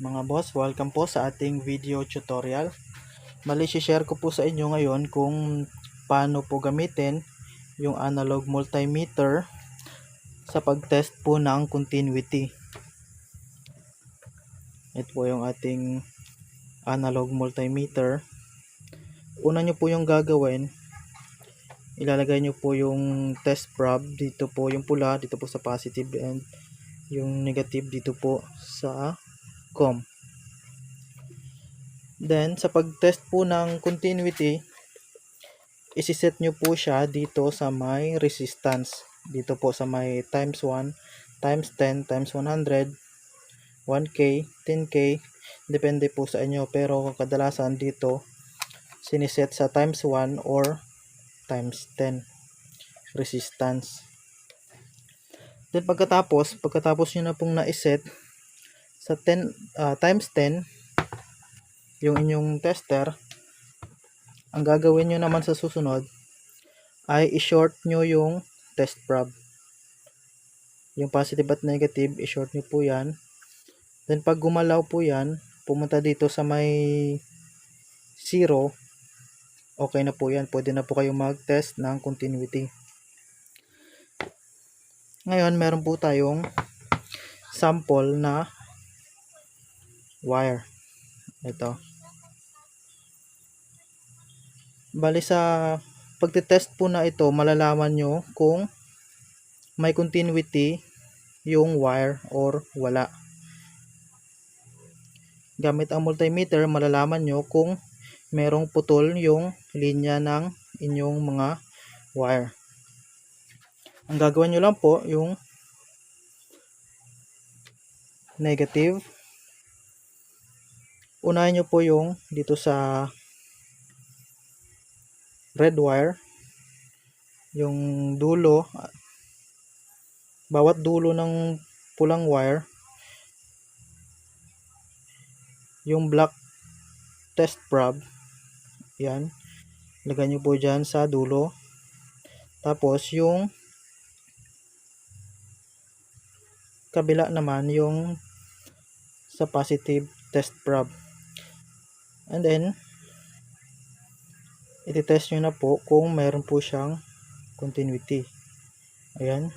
Mga boss, welcome po sa ating video tutorial. Mali share ko po sa inyo ngayon kung paano po gamitin yung analog multimeter sa pag-test po ng continuity. Ito po yung ating analog multimeter. Una nyo po yung gagawin, ilalagay nyo po yung test prob dito po yung pula, dito po sa positive and yung negative dito po sa com. Then, sa pag-test po ng continuity, isiset nyo po siya dito sa may resistance. Dito po sa may times 1, times 10, times 100, 1K, 10K, depende po sa inyo. Pero kadalasan dito, siniset sa times 1 or times 10 resistance. Then pagkatapos, pagkatapos nyo na pong na-set sa 10 uh, times 10 yung inyong tester, ang gagawin nyo naman sa susunod ay i-short nyo yung test prob. Yung positive at negative, i-short nyo po yan. Then pag gumalaw po yan, pumunta dito sa may 0, okay na po yan. Pwede na po kayo mag-test ng continuity. Ngayon, meron po tayong sample na wire. Ito. Bali sa pagte-test po na ito, malalaman nyo kung may continuity yung wire or wala. Gamit ang multimeter, malalaman nyo kung merong putol yung linya ng inyong mga wire. Ang gagawin nyo lang po yung negative. Unahin nyo po yung dito sa red wire. Yung dulo bawat dulo ng pulang wire. Yung black test prob yan. Lagay nyo po dyan sa dulo. Tapos yung kabila naman yung sa positive test prob and then iti-test nyo na po kung meron po siyang continuity. Ayan.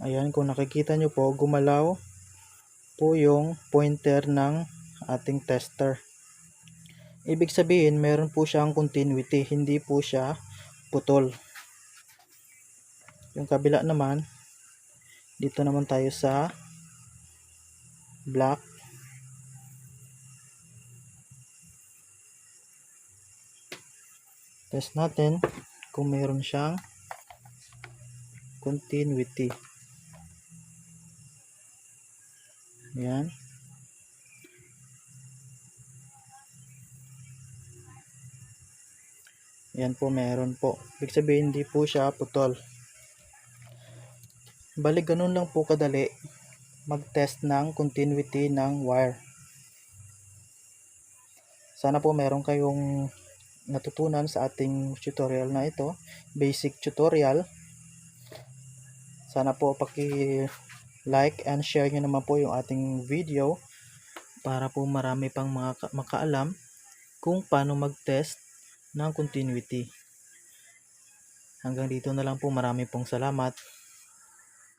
Ayan, kung nakikita nyo po, gumalaw po yung pointer ng ating tester. Ibig sabihin, meron po siyang continuity, hindi po siya putol. Yung kabila naman, dito naman tayo sa black. Test natin kung meron siyang continuity. Yan yan po meron po. Ibig sabihin hindi po siya putol Balik ganun lang po kadali mag-test ng continuity ng wire. Sana po meron kayong natutunan sa ating tutorial na ito, basic tutorial. Sana po paki-like and share nyo naman po yung ating video para po marami pang mga makaalam kung paano mag-test ng continuity. Hanggang dito na lang po. Marami pong salamat.